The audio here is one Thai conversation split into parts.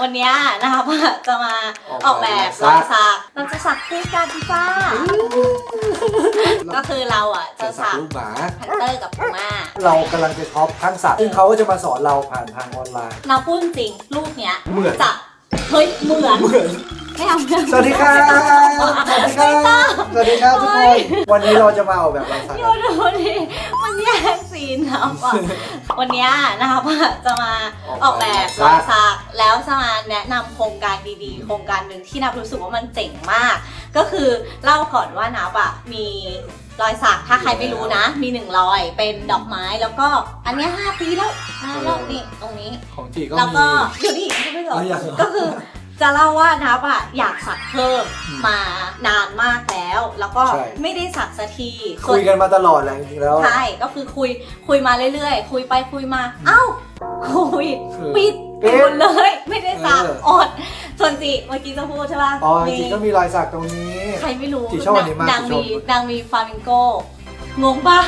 วันเนี้ยนะคะว่าจะมาออกแบบรอยสักเราจะสักด้วยกันจ้าก็คือเราอะจะจะสักสักรูปหมาแพนเตอร์กับพูม่าเรากำลังจะท็อปทั้งสัตว์ซึ่งเขาก็จะมาสอนเราผ่านทางออนไลน์ เราพูดจริงรูปเนี้ยเหมือน จะเฮ้ยเหมือนเหมือนไม่เอาไม่เอา สวัสดีครับสวัสดีครับสวัสดีครับทุกคนวันนี้เราจะมาออกแบบลายสักโยนดูดิมันแย่งซีนนะว่ะวันเนี้ยนะคะว่าจะมาออกแบบรอยสัก แล้วจะมาแนะนำโครงการดีๆ โครงการหนึ่งที่นับรู้สึกว่ามันเจ๋งมาก ก็คือเล่าก่อนว่านับอะมีรอยสักถ้าใครไม่รู้นะ มีหนึ่งรอยเป็นดอกไม้แล้วก็อันเนี้ยห้าปีแล้วห้าแล้วนี่ตรงนี้ ของจีก็แล้วมี ก็เดี๋ยวนี้ไม่เหรอเอาอย่างก็คือ จะเล่าว่านับอะอยากสักเพิ่มอืมมานานมากแล้ว แล้วก็ใช่ ไม่ได้สักสักทีคุยกันมาตลอดแหละจริงๆแล้ว ใช่ ก็คือคุยคุยมาเรื่อยๆ คุยไปคุยมา เอ้าโควิดคือปิด ปิดหมดเลย ไม่ได้สักเออ อดส่วนจีเมื่อกี้จะพูดใช่ป่ะอ๋อจมีริงๆก็มีรอยสักตรงนี้ ใครไม่รู้จีชอบอันนี้มากนางจีชอบมีนางมีฟลามิงโกงงป่ะ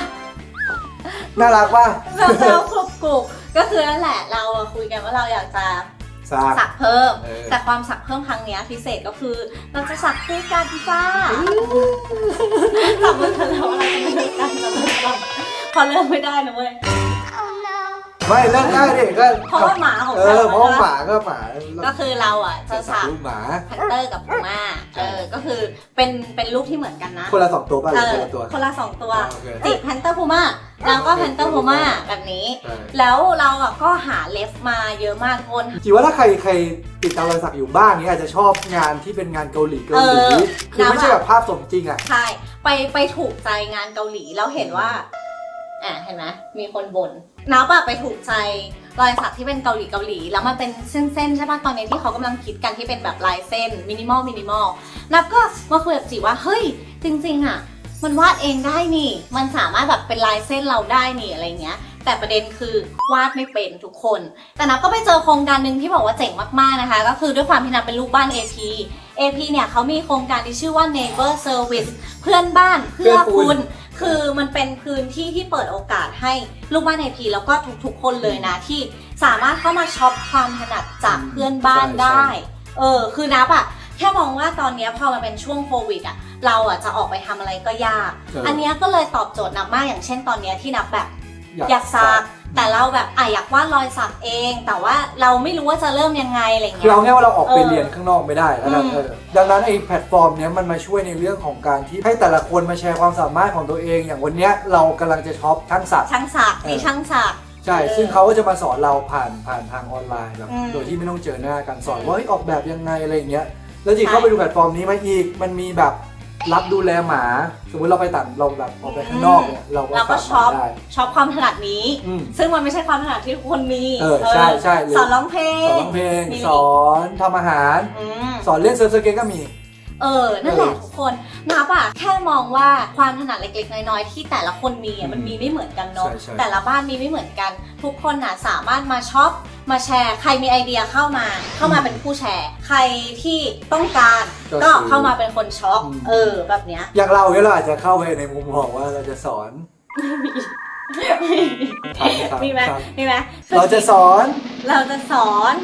น่ารักป่ะแบบแล้วกรุบกรุบก็คือนั่นแหละเราอะคุยกันว่าเราอยากจะสัก สักเพิ่ม เออ แต่ความสักเพิ่มครั้งเนี้ยพิเศษก็คือเราจะสักด้วยกันจ้าจับมือกันแล้วอะไรด้วยกันจับมือกันพอเริ่มไม่ได้นะเว้ย ไม่เล่นได้ดิก็เพราะว่าหมาของเอเราอเพราะว่าหมาก็หมาก็คือเราอะจะจะสักสักรูปหมาแพนเตอร์กับพูม่าใช่ เออก็คือเป็นเป็นรูปที่เหมือนกันนะคนละสองตัวป่ะหเอรืออคนละตัวคนละสองตัวอ๋อโอเค จิแพนเตอร์พูม่าแล้วก็แพนเตอร์พูม่าแบบนี้ ใช่ แล้วเราอะก็หาเลฟมาเยอะมากคนจีว่าถ้าใครใครติดตามรอยสักอยู่บ้างเนี้ยอาจจะชอบงานที่เป็นงานเกาหลีเกาหลีเออคือไม่ใช่แบบภาพสมจริงอะ ใช่ไปไปถูกใจงานเกาหลีแล้วเห็นว่าอะเห็นไหมมีคนบน่ นนับอะไปถูกใจรอยสักที่เป็นเกาหลีเกาหลี แล้วมันเป็นเส้นๆใช่ป่ะตอนนี้ที่เขากำลังคิดกันที่เป็นแบบลายเส้นมินิมอลมินิมอลนับก็มาคุยกับจีว่าเฮ้ย จริงๆอะ มันวาดเองได้นี่ มันสามารถแบบเป็นลายเส้นเราได้นี่อะไรเงี้ย แต่ประเด็นคือวาดไม่เป็นทุกคน แต่นับก็ไปเจอโครงการหนึ่งที่บอกว่าเจ๋งมากๆนะคะ ก็คือด้วยความที่นับเป็นลูกบ้าน AP AP เนี่ยเขามีโครงการที่ชื่อว่า Neighbor Service เพื่อนบ้านเพื่อคุณ คือมันเป็นพื้นที่ที่เปิดโอกาสให้ลูกบ้าน AP แล้วก็ทุกๆคนเลยนะที่สามารถเข้ามาช็อปความถนัดจากเพื่อนบ้านใช่ได้ใช่เออ คือนับอะแค่มองว่าตอนเนี้ยพอมันเป็นช่วงโควิดอะเราอะจะออกไปทำอะไรก็ยากเอออัอันเนี้ยก็เลยตอบโจทย์นับมากอย่างเช่นตอนเนี้ยที่นับแบบอยากสัก แต่เราแบบอะอยากวาดรอยสักเอง แต่ว่าเราไม่รู้ว่าจะเริ่มยังไงอะไรคือเงี้ยเอาง่ายว่าเราออกไปเออเรียนข้างนอกไม่ได้แล้วนะอืม เออดังนั้นไอ้แพลตฟอร์มเนี้ยมันมาช่วยในเรื่องของการที่ให้แต่ละคนมาแชร์ความสามารถของตัวเอง อย่างวันเนี้ยเรากำลังจะช็อปทั้งสัตว์ ช่างสักเออมีช่างสัก ใช่ เออซึ่งเขาก็จะมาสอนเราผ่านผ่านทางออนไลน์แบบอืมโดยที่ไม่ต้องเจอหน้ากันสอนอืมว่าเฮ้ยออกแบบยังไงอะไรอย่างเงี้ย แล้วจีใช่ เข้าไปดูแพลตฟอร์มนี้มาอีก มันมีแบบ รับดูแลหมา สมมติเราไปต่างเราแบบออกไปข้างนอกเนี่ยเราก็เราก็ฝากหช็อมาปได้ ช็อปความถนัดนี้ อืมซึ่งมันไม่ใช่ความถนัดที่ทุกคนมีเออใช่ใช่หรือ สอนร้องเพลสองนร้องเพลง มี สอนทำอาหาร อืม สอนเล่นเซิร์ฟสเก็ตก็มี เออ นั่นแหละเออทุกคนนับอะแค่มองว่าความถนัดเล็กๆ น้อยๆ ที่แต่ละคนมีอะมันมีไม่เหมือนกันเนาะ ใช่ใช่ แต่ละบ้านมีไม่เหมือนกัน ทุกคนน่ะสามารถมาช็อป มาแชร์ ใครมีไอเดียเข้ามา เข้ามาเป็นผู้แชร์ ใครที่ต้องการ ก็เข้ามาเป็นคนช็อปเออ แบบเนี้ย อย่างเราเนี่ยเราอาจจะเข้าไปในมุมมองว่าเราจะสอนครับครับมีไหมครับมีไหมเราจะสอน เราจะสอน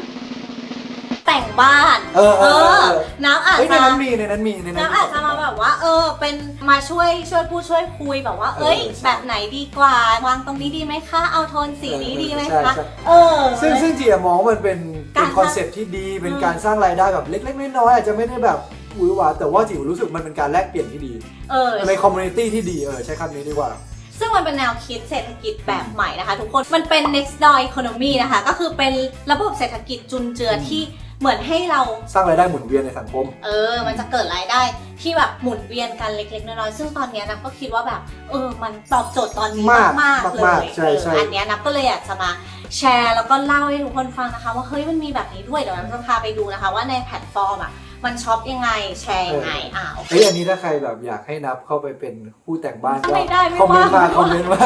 แต่งบ้านเออเออเออ น้ำอาจเฮ้ยในจะนั้นมีในนั้นมีในนั้นน้ำอาจจะมาแบบว่า เออ เป็นมาช่วยช่วยผู้ช่วยคุยแบบว่า เอ้ยเออใช่แบบไหนดีกว่า วางตรงนี้ดีไหมคะ เอาโทนสีนี้ดีไหมใช่คะใช่เออ ซึ่งซึ่งจีอะมองว่ามันเป็นกาเป็รนคอนเซ็ปต์ที่ดี เป็นอืมการสร้างรายได้แบบเล็ก ๆ น้อยๆอาจจะไม่ได้แบบหวือหวาแต่ว่าจิ๋วรู้สึกมันเป็นการแลกเปลี่ยนที่ดีเออ ในคอมมูนิตี้ที่ดีเออใช้คำนี้ดีกว่า ซึ่งมันเป็นแนวคิดเศรษฐกิจแบบใหม่นะคะ ทุกคน มันเป็น next door economy นะคะ ก็คือเป็นระบบเศรษฐกิจจุนเจือที่ เหมือนให้เรา สร้างรายได้หมุนเวียนในสังคม เออ มันจะเกิดรายได้ที่แบบหมุนเวียนกันเล็กๆน้อยๆซึ่งตอนเนี้ยนับก็คิดว่าแบบ เออ มันตอบโจทย์ตอนนี้มากมากๆเลมากยๆใช่ใช่ เอออันเนี้ยนับก็เลยอยากจะมาแชร์แล้วก็เล่าให้ทุกคนฟังนะคะ ว่าเฮ้ยมันมีแบบนี้ด้วยเดี๋ยวนับจะพาไปดูนะคะ ว่าในแพลตฟอร์มอะมันช็อปยังไงแชร์ยังไงอ้าวเฮ้ยอันนี้ถ้าใครแบบอยากให้นับเข้าไปเป็นผู้แต่งบ้านก็ไม่ได้ไม่คอมเมนต์มาว่า คอมเมนต์มา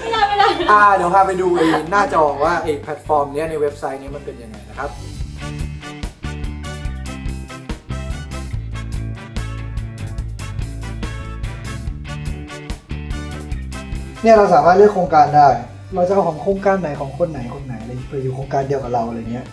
ไม่ได้ไม่ได้ อ่าเดี๋ยวพาไปดูไอ้หน้าจอว่าไอ้แพลตฟอร์มเนี้ยในเว็บไซต์เนี้ยมันเป็นยังไงนะครับ เนี่ยเราสามารถเลือกโครงการได้ เราจะเอาของโครงการไหนของคนไหนคนไหนอะไรไปอยู่โครงการเดียวกับเราอะไรเงี้ย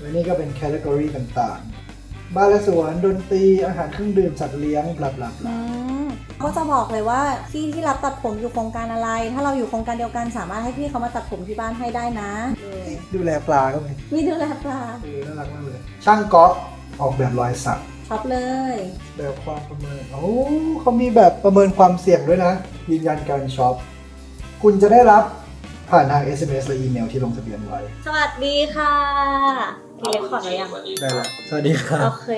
และนี่ก็เป็นแคตตากรีต่างๆ บ้านและสวนดนตรีอาหารเครื่องดื่มสัตว์เลี้ยงบลาบลาบลาอืมก็จะบอกเลยว่าที่ที่รับตัดผมอยู่โครงการอะไร ถ้าเราอยู่โครงการเดียวกันสามารถให้พี่เขามาตัดผมที่บ้านให้ได้นะ ดูแลปลาก็มีมีดูแลปลาเออน่ารักมากเลย ช่างก๊อฟออกแบบรอยสักช็อปเลย แบบความประเมินโอ้เขามีแบบประเมินความเสี่ยงด้วยนะยืนยันการช็อป คุณจะได้รับผ่านทาง SMS และอีเมลที่ลงทะเบียนไว้ สวัสดีค่ะพี่เล็กขอหน่อยยังได้แล้วสวัสดีครัโอบเค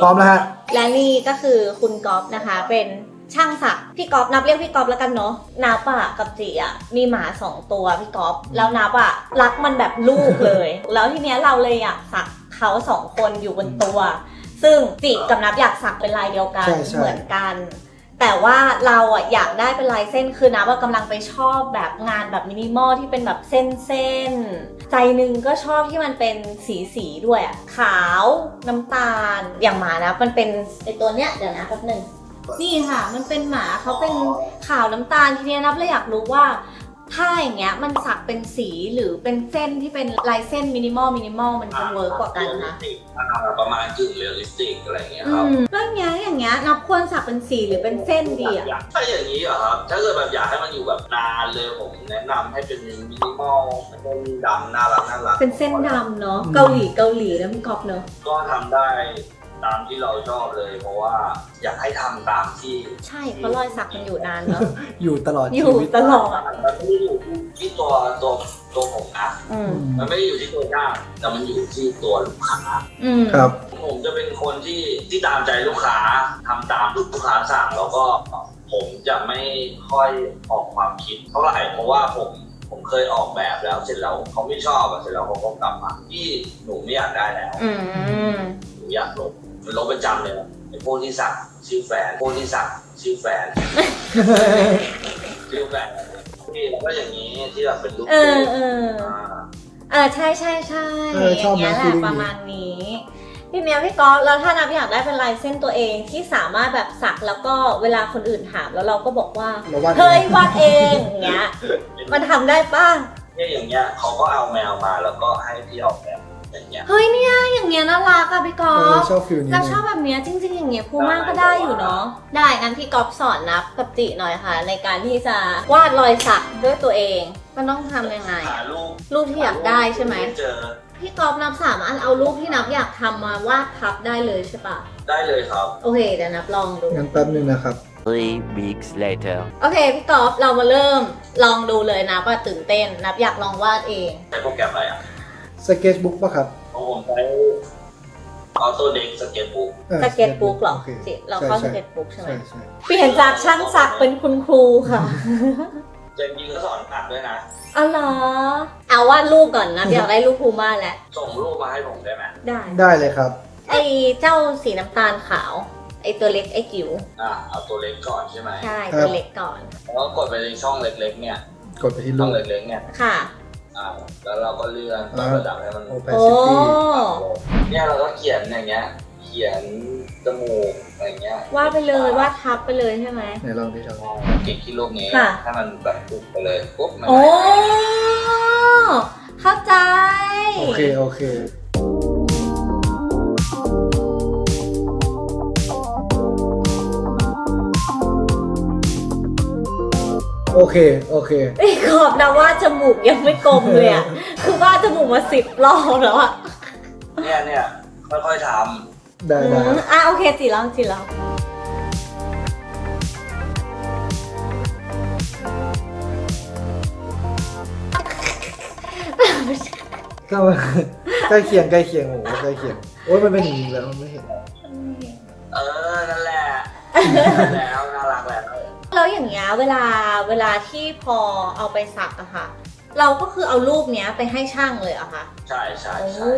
พร้อมแล้วฮะ และนี่ก็คือคุณก๊อฟนะคะ เป็นช่างศักดิ์พี่ก๊อฟนับเรียกพี่ก๊อฟแล้วกันเนาะนับอะกับจีอะมีหมาสองตัวพี่ก๊อฟแล้วนับอะรักมันแบบลูกเลย แล้วทีเนี้ยเราเลยอยากสักเขาสองคนอยู่บนตัว ซึ่งจีกับนับอยากสักเป็นลายเดียวกันใช่ใช่ เหมือนกัน แต่ว่าเราอะอยากได้เป็นลายเส้นคือนะว่ากำลังไปชอบแบบงานแบบมินิมอลที่เป็นแบบเส้นเส้นๆใจหนึ่งก็ชอบที่มันเป็นสีสีๆด้วยอะขาวน้ำตาลอย่างหมานะ มันเป็นไอตัวเนี้ยเดี๋ยวนะแป๊บหนึ่งนี่ค่ะ มันเป็นหมาเขาเป็นขาวน้ำตาลทีเนี้ยนับเลยอยากรู้ว่า ถ้าอย่างเงี้ยมันสักเป็นสีหรือเป็นเส้นที่เป็นลายเส้นมินิมอลมินิมอลมันจะเวิร์กกว่ากันนะประมาณกึ่งเรียลลิสติกอะไรอย่างเงี้ยอืครับมแล้วเงี้ยอย่างเงี้ยนับควรสักเป็นสีหรือเป็นเส้นดีอะถ้าอย่างนี้เหรอครับถ้าเกิดแบบอยากให้มันอยู่แบบนานเลยผมแนะนำให้เป็นมินิมอลเป็นดำน่ารักน่ารักเป็นเส้นดำเนาะอืมเกาหลีเกาหลีนะพี่กอบเนาะก็ทำได้ ตามที่เราชอบเลย เพราะว่าอยากให้ทำตามที่ใช่เพราะรอยสักมันอยู่นานเนาะ อยู่ตลอดอชียู่วิตตลอดมันไม่ได้อยู่ที่ตัวตัวตัวผมนะอืม มันไม่ได้อยู่ที่ตัวหน้าแต่มันอยู่ที่ตัวลูกค้า อืมครับ ผมจะเป็นคนที่ที่ตามใจลูกค้าทำตามลูกค้าสั่งแล้วก็ผมจะไม่ค่อยออกความคิดเท่าไหร่เพราะว่าผมผมเคยออกแบบแล้วเสร็จแล้วเขาไม่ชอบอะเสร็จแล้วเขาก็กลับมาที่หนูไม่อยากได้แล้วอืม หนูอยากลบ มันลบประจำเลยนะไอ้พวกที่สั่งชื่อแฟนพวกที่สั่งชื่อแฟน ชื่อแฟนที่แล้วก็อย่างนี้ที่แบบเป็นรูปเออเออ อ่า เออใช่ใช่ใช่เออชอบอย่างเงี้ยนะแหฟีละลลิ่งประดีมาณนี้ทีเนี้ยพี่กอฟแล้วถ้านับอยากได้เป็นลายเส้นตัวเองที่สามารถแบบสักแล้วก็เวลาคนอื่นถามแล้วเราก็บอกว่าเราวาดเฮ้ยวาดเองอย่างเงี้ยมันทำได้ป้ะ เนี่ยอย่างเงี้ยเขาก็เอาแมวมาแล้วก็ให้พี่ออกแบบ อย่างเงี้ย เฮ้ยเนี่ยอย่างเงี้ยน่ารักอะพี่กอเออฟชอบฟิลนี้เราชอบแบบเนี้ยจริง ๆ อย่างเงี้ยพูม่าก็ได้อยู่เนาะได้งั้นพี่กอฟสอนนับกับจิหน่อยค่ะ ในการที่จะวาดรอยสักด้วยตัวเอง มันต้องทำยังไงหาอะรูปรูปที่อยากได้ใช่ไหมเจอพี่กอฟนับสามารถเอารูปที่นับอยากทำมาวาดพับได้เลยใช่ปะได้เลยครับ โอเคเดี๋ยวนับลองดู งั้นแป๊บนึงนะครับ Three weeks later. โอเคพี่กอฟเรามาเริ่มลองดูเลยนะว่าตื่นเต้นนับอยากลองวาดเอง ใช้โปรแกรมอะไรอะ สเก็ตบุ๊กป่ะครับของผมใช้ออโต้เด็กสเก็ตบุ๊กออสเก็ตบุ๊กเหรอโคจิเราเข้าสใช่เก็ตบุ๊กใช่ไหมใช่ใช่เปลี่ยนจากช่างสักเป็นคุณครูค่ะ เจมส์ยิงก็สอนอัดด้วยนะ อ๋อเหรอ เอาวาดรูปก่อนนะอยากได้รูปพูม่าแล้ว ส่งรูปมาให้ผมได้ไหมได้ ได้เลยครับ ไอ้เจ้าสีน้ำตาลขาว ไอ้ตัวเล็กไอ้จิ๋วอะเอาตัวเล็กก่อนใช่ไหมใช่ ครับ ตัวเล็กก่อน แล้วก็กดไปในช่องเล็กๆเนี่ย กดไปที่ช่รูองปเล็กๆเนี่ย ค่ะ อ่าแล้วเราก็เลื่อนปรับระดับให้มันโอเปโอ้ซิตี้เนี่ยเราก็เขียนอย่างเงี้ย เขียนจมูกอะไรเงี้ยวาดไปเลยวาดทับไปเลยใช่ไหม ไหนลองดิครับเก็บที่รูปนี้ค่ะให้มันแบบปุ๊บไปเลยปุ๊บมันโอ้เข้าใจ โอเค โอเค โอเค โอเค ไอ้ขอบนะว่าดจมูกยังไม่กลมเลยอะคือว่าดจมูกมาสิบรอบแล้วอะเนี่ยเนี่ยค่อยๆทได้อืได้มอะโอเคจีลองจีลองก็ใกล้เคียงใกล้เคียงโอ้โหใกล้เคียงโอ้ยมันเป็นอย่างนี้แล้วมันไม่เห็นำเออนั่นแหละ แล้วน่ารักแล้ว แล้วอย่างเงี้ยเวลาเวลาที่พอเอาไปสักอะค่ะ เราก็คือเอารูปเนี้ยไปให้ช่างเลยอะค่ะใช่ใช่โอ้ใช่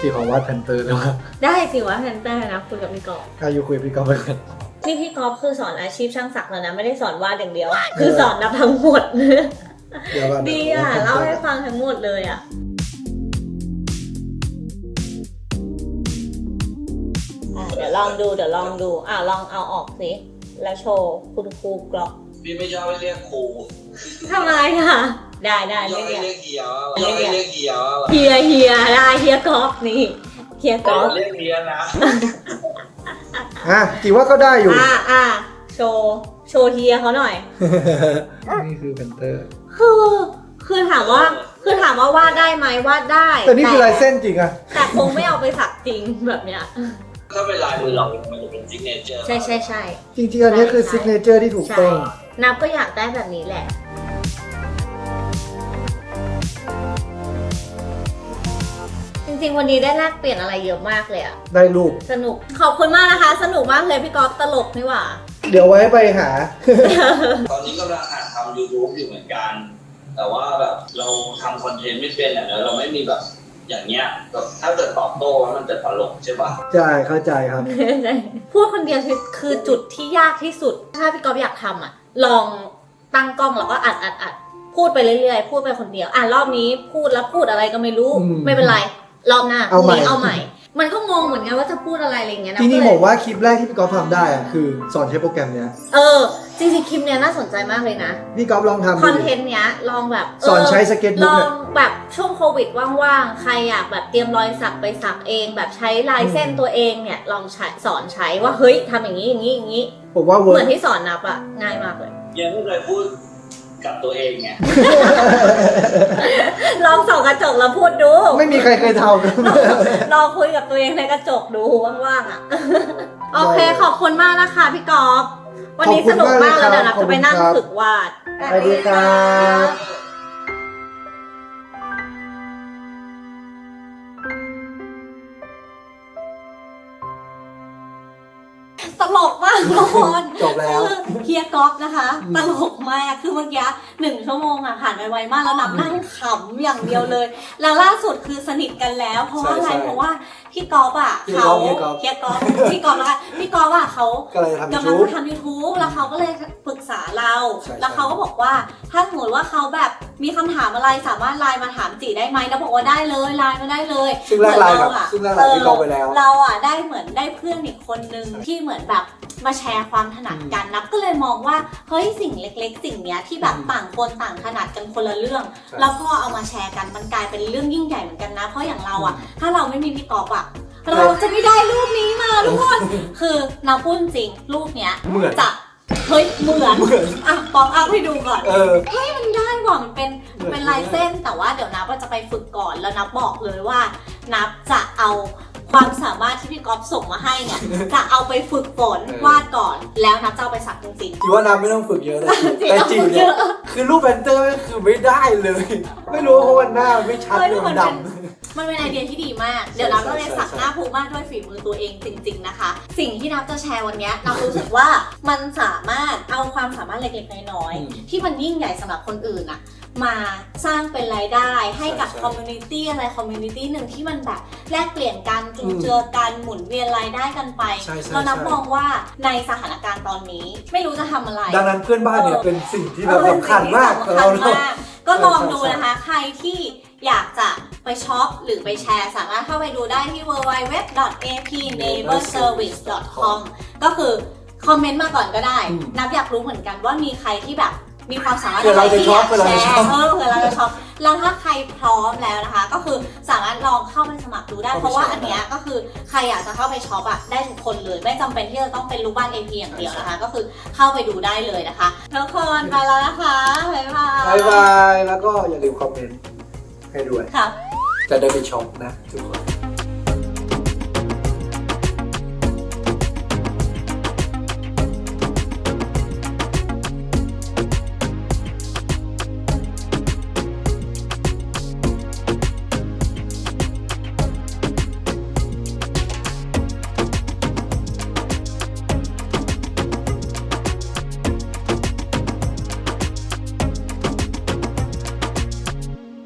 ที่ของวาดแพนเตอร์แล้วครับได้สิวะแพนเตอร์นะคุณกับพี่กอล์ฟอายุคุยกับพี่กอล์ฟไปกันนี่พี่กอล์ฟคือสอนอาชีพช่างสักแล้วนะ ไม่ได้สอนวาดอย่างเดียว คือสอนนับทั้งหมดเดี๋ยวก่อนดีอะเล่าให้ฟังทั้งหมดเลยอะอะ เดี๋ยวลองดูเดี๋ยวลองดูอะลองเอาออกสิ แล้วโชว์คุณครูกรอกพี่ไม่ชอบให้เรียกครูทำไมอะได้ได้ย่อเรียกให้เรียกเรียกเฮียว่าย่อให้เรียกเฮียว่าเฮียเฮียได้เฮียกอล์ฟนี่เฮียกอล์ฟเรียกเฮียนะอะจีว่าก็ได้อยู่ อ่าอ่าโชว์โชว์เฮียเขาหน่อย นี่คือเพนเตอร์ คือคือถามว่าคือถามว่าวาดได้ไหมวาดได้แต่นี่คือลายเส้นจริงอะแต่คงไม่เอาไปสักจริงแบบเนี้ย ถ้าเป็นลายมือเรา มันจะเป็นซิกเนเจอร์ใช่ใช่ใช่จริงๆ อันนี้คือใช่ซิกเนเจอร์ที่ถูกใช่ต้อง นับก็อยากได้แบบนี้แหละ จริงๆ วันนี้ได้แลกเปลี่ยนอะไรเยอะมากเลยอะได้รูป สนุก ขอบคุณมากนะคะ สนุกมากเลยพี่กอล์ฟตลกนี่หว่า เดี๋ยวไว้ไปหา ตอนนี้กำลังหัดทำ YouTube อยู่เหมือนกัน แต่ว่าแบบเราทำคอนเทนต์ไม่เป็นอะแล้วเราไม่มีแบบ อย่างเงี้ยแบบถ้าเกิดตอบโต้แล้วมันจะตลกใช่ป่ะใช่เข้าใจครับ พูดคนเดียวคือคือจุดที่ยากที่สุด ถ้าพี่กอล์ฟอยากทำอะ ลองตั้งกล้องแล้วก็อัดอัดอัดพูดไปเรื่อยๆ พูดไปคนเดียว อะรอบนี้พูดแล้วพูดอะไรก็ไม่รู้ อืมไม่เป็นไร รอบหน้าเอาใหม่ พรุ่งนี้เอาใหม่ มันก็งงเหมือนกันว่าจะพูดอะไรอะไรอย่างเงี้ยนะจริงก็ๆเลผยมว่าคลิปแรกที่พี่ก๊อฟทำได้อะคือสอนใช้โปรแกรมเนี้ย เออ จริงๆคลิปเนี้ยน่าสนใจมากเลยนะ พี่ก๊อฟลองทำคดูอนเทนต์เนี้ยลองแบบสอนใช้เสเก็ตลบุ๊กอเนี่งยแบบช่วงโควิดว่างๆ ใครอยากแบบเตรียมรอยสักไปสักเอง แบบใช้ลายเส้นตัวเองเนี่ยลองใช้สอนใช้ว่าเฮ้ยทำอย่างนี้อย่างนี้อย่างนี้ ผมว่าเหเวิมืร์อกนที่สอนนับอะง่ายมากเลย ยังไม่เคยพูดกับตัวเองไงลองส่องกระจกแล้วพูดดู ไม่มีใครเคยทลองคุยกับตัวเองในกระจกดูว่างๆอะโอเค ขอบคุณมากนะคะพี่กอล์ฟ วันนี้สนุกมากแล้วเดี๋ยวนับจะไปนั่งฝึกวาดำสวัสดีครับ ลกมากทุกคนจบแล้วคือเฮียก๊อฟนะคะอืมตลกมากคือเมื่อกี้หนึ่งชั่วโมงอะผ่านไปไวมากแล้วนับนั่งขำอย่างเดียวเลย แล้วล่าสุดคือสนิทกันแล้ว เพราะว่าอะไรใช่ใช่เพราะว่าพี่ก๊อฟอะพี่เขาก๊อฟเฮีเฮียยก๊ก๊ออฟฟพี่ก๊อฟนะคะพี่ก๊อฟอะเขาก็เลยทำยูกำลังทูบจะทำ YouTube แล้วเขาก็เลยปรึกษาเราใช่ใช่แล้วเขาก็บอกว่าถ้าสมมติว่าเขาแบบ มีคำถามอะไรสามารถไลน์มาถามจีได้ไหมแล้วบอกว่าได้เลยไลน์มาได้เลยซึ่งแรกไลน์กับเหมือนเราอะซึ่งแรกไลน์พี่ก๊อฟไปแล้ว เราอะได้เหมือนได้เพื่อนอีกคนนึงที่เหมือนแบบมาแชร์ความถนัดกันนับก็เลยมองว่าเฮ้ยสิ่งเล็ก ๆ สิ่งเนี้ยที่แบบอืมต่างคนต่างถนัดกันคนละเรื่องใช่แล้วพอเอามาแชร์กันมันกลายเป็นเรื่องยิ่งใหญ่เหมือนกันนะ เพราะอย่างเราอะ ถ้าเราไม่มีพี่กอฟอะเราจะไม่ได้รูปนี้มาทุกคน คือนาพูดจริงรูปเนี้ยเหมือนจะเฮ้ยเหมือนเหมือนอะป๊อปอัพให้ดูก่อนเออมัน ได้กว่ามันเป็นเหมือนเป็นลายเส้นแต่ว่าเดี๋ยวนับว่าจะไปฝึกก่อนแล้วนับบอกเลยว่า นับจะเอาความสามารถที่พี่ก๊อฟส่งมาให้เนี่ยจะเอาไปฝึกฝนวาดก่อนแล้วนับจะเอาไปสักจริงจีว่าน้ำไม่ต้องฝึกเยอะแต่ๆจริงแต่ๆจีต้องฝึกเยเนี่ยอะคือรูปแพนเตอร์คือไม่ได้เลย ไม่รู้เพราะว่าหน้าไม่ชัดเฮ้ยเลยมัมันนเป็นดำ มันเป็นไอเดียที่ดีมาก เดี๋ยวนับจะไปสักหน้าภูมากด้วยฝีมือตัวเองจริง ๆ นะคะ สิ่งที่นับจะแชร์วันเนี้ยนับรู้สึกว่ามันสามารถเอาความสามารถเล็กๆ น้อยอืมๆที่มันยิ่งใหญ่สำหรับคนอื่นอะมาสร้างเป็นรายได้ให้กับใช่คอมมูนิตี้อะไรคอมมูนิตี้หนึ่งที่มันแบบแลกเปลี่ยนกันจุนอืมเจือกันหมุนเวียนรายได้กันไปใช่ใช่เรานับใช่มองว่าในสถานการณ์ตอนนี้ ไม่รู้จะทำอะไร ดังนั้นเพื่อนบ้านเนี่ยเออเป็นสิ่งที่แบบสำคัญมากสำหรับสำเราคัญมากก็ลองดูใช่ใช่นะคะ ใครที่ อยากจะไปช็อปหรือไปแชร์สามารถเข้าไปดูได้ที่ www.apneighborservice.com ก็คือคอมเมนต์มาก่อนก็ได้ อืมนับอยากรู้เหมือนกันว่ามีใครที่แบบมีความสามารถเผื่อเราจะที่อยากช็อปเผื่อเราแชจะช็อปร์เออเผื่อเราจะช็อปแล้วถ้าใครพร้อมแล้วนะคะ ก็คือสามารถลองเข้าไปสมัครดูได้เข้าไปเพราะว่าแชร์อันเนี้ยก็คือใครอยากจะเข้าไปช็อปอะได้ทุกคนเลย ไม่จำเป็นที่จะต้องเป็นลูกบ้าน AP อย่างเดียวนะคะ ก็คือเข้าไปดูได้เลยนะคะทุกคนไปแล้วนะคะบ๊ายบาย บายบาย แล้วก็อย่าลืมคอมเมนต์ ให้ด้วยครับจะได้ไปช็อปนะทุกคน